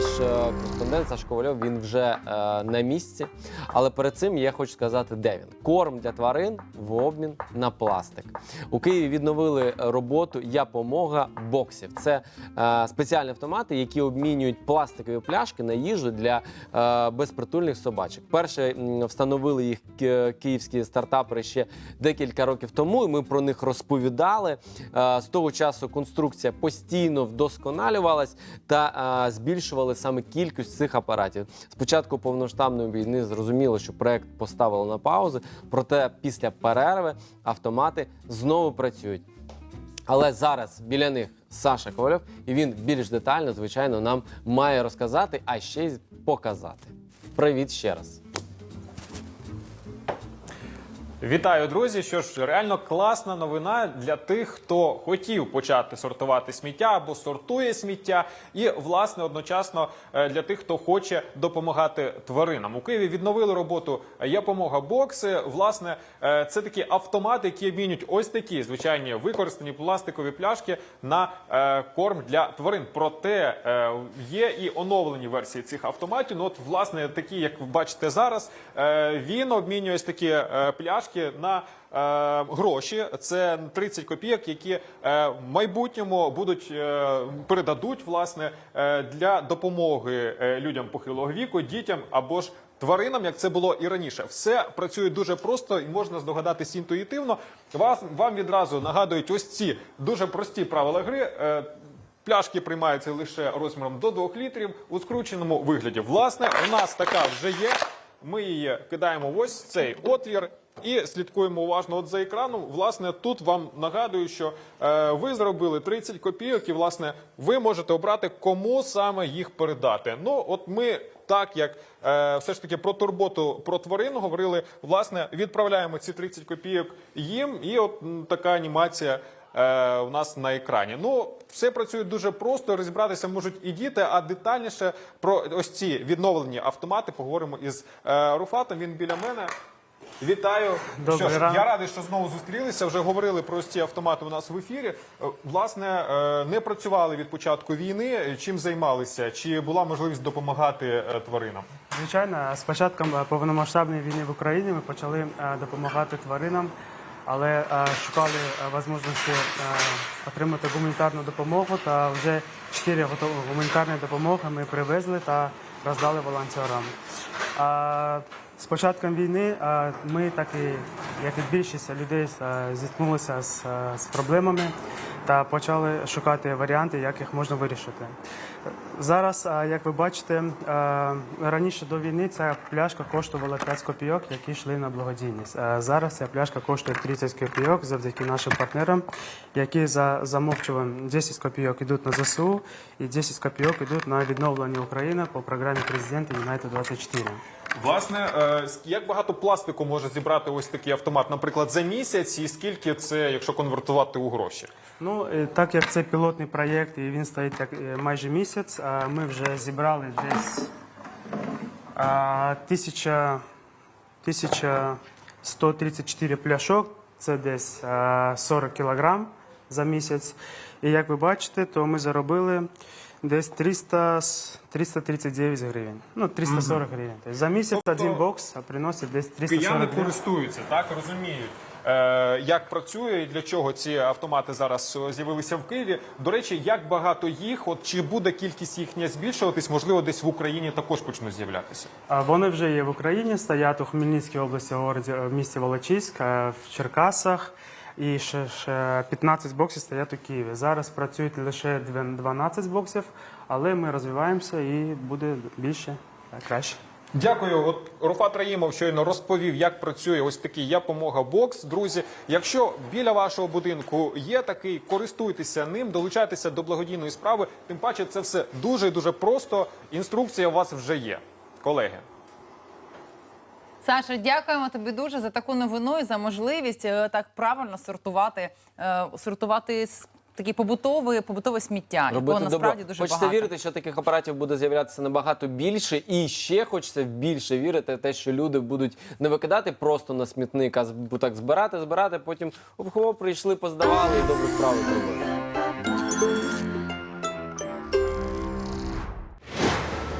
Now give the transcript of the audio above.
Наш е, кореспондент Саш Ковальов він вже е, на місці. Але перед цим я хочу сказати, де він. Корм для тварин в обмін на пластик. У Києві відновили роботу Я-помога боксів. Це е, спеціальні автомати, які обмінюють пластикові пляшки на їжу для безпритульних собачок. Перше встановили їх київські стартапери ще декілька років тому. і Ми про них розповідали. З того часу конструкція постійно вдосконалювалась та е, збільшували саме кількість цих апаратів. Спочатку повноштабної війни зрозуміло, що проект поставили на паузу, проте після перерви автомати знову працюють. Але зараз біля них Саша Ковальов, і він більш детально, звичайно, нам має розказати, а ще й показати. Привіт ще раз. Вітаю, друзі! Що ж, реально класна новина для тих, хто хотів почати сортувати сміття або сортує сміття, і власне одночасно е, для тих, хто хоче допомагати тваринам. У Києві відновили роботу «Я-помога бокси. Власне, е, це такі автомати, які обмінюють ось такі звичайні використані пластикові пляшки на е, корм для тварин. Проте є і оновлені версії цих автоматів. Ну, от, власне, такі, як бачите зараз, він обмінює ось такі е, пляшки на е, гроші. Це 30 копійок, які е, в майбутньому будуть е, передадуть власне е, для допомоги е, людям похилого віку, дітям або ж. Тваринам, як це було і раніше, все працює дуже просто і можна здогадатись інтуїтивно. Вас вам відразу нагадують ось ці дуже прості правила гри. Е, Пляшки приймаються лише розміром до 2 літрів у скрученому вигляді. Власне, у нас така вже є. Ми її кидаємо в ось цей отвір і слідкуємо уважно от за екраном. Власне, тут вам нагадую, що е, ви зробили 30 копійок, і власне ви можете обрати, кому саме їх передати. Ну, от ми. Так як е, все ж таки про турботу про тварину говорили, власне, відправляємо ці 30 копійок їм, і от така анімація е, у нас на екрані. Ну, все працює дуже просто. Розібратися можуть і діти, а детальніше про ось ці відновлені автомати поговоримо із е, Руфатом. Він біля мене. Вітаю. Добрий що ж, ранок. я радий, що знову зустрілися. Вже говорили про ці автомати у нас в ефірі. Е, Власне, е, не працювали від початку війни. Чим займалися? Чи була можливість допомагати е, тваринам? Звичайно, з початком повномасштабної війни в Україні ми почали допомагати тваринам, але шукали можливості отримати гуманітарну допомогу. Та вже чотири гуманітарні допомоги ми привезли та роздали волонтерам. З початком війни ми, так і як і більшість людей, зіткнулися з, з проблемами та почали шукати варіанти, як їх можна вирішити. Зараз, як ви бачите, раніше до війни ця пляшка коштувала 5 копійок, які йшли на благодійність. Зараз ця пляшка коштує 30 копійок завдяки нашим партнерам, які за замовчуванням 10 копійок йдуть на ЗСУ і 10 копійок йдуть на відновлення України по програмі президента Юнайтед 24. Власне, е, як багато пластику може зібрати ось такий автомат, наприклад, за місяць, і скільки це, якщо конвертувати у гроші? Ну, е, так як це пілотний проєкт і він стоїть як е, майже місяць, а ми вже зібрали десь а, тисяча, 1134 пляшок, це десь а, 40 кілограм за місяць. І як ви бачите, то ми заробили десь 300, с- 339 гривень. Ну, 340 гривень. Тобто за місяць Тобто один бокс приносить десь 340 Кияни гривень. користуються, так розуміють. Е, як працює і для чого ці автомати зараз е, з'явилися в Києві? До речі, як багато їх, от чи буде кількість їхня збільшуватись? Можливо, десь в Україні також почнуть з'являтися. А Вони вже є в Україні, стоять у Хмельницькій області, в городі- в місті Волочиськ, е, в Черкасах. І ще, ще 15 боксів стоять у Києві. Зараз працюють лише дві- 12 боксів, але ми розвиваємося і буде більше краще. Дякую. От Руфат Раїмов щойно розповів, як працює ось такий я помога бокс. Друзі, якщо біля вашого будинку є такий, користуйтеся ним, долучайтеся до благодійної справи. Тим паче, це все дуже дуже просто. Інструкція у вас вже є, колеги. Саша, дякуємо тобі дуже за таку новину і за можливість е, так правильно сортувати, е, сортувати такий побутовий, побутове сміття, якого насправді дуже хочеться багато. вірити, що таких апаратів буде з'являтися набагато більше, і ще хочеться більше вірити в те, що люди будуть не викидати просто на смітник, а так збирати, збирати, потім хоп-хоп, прийшли, поздавали і добру справу зробили.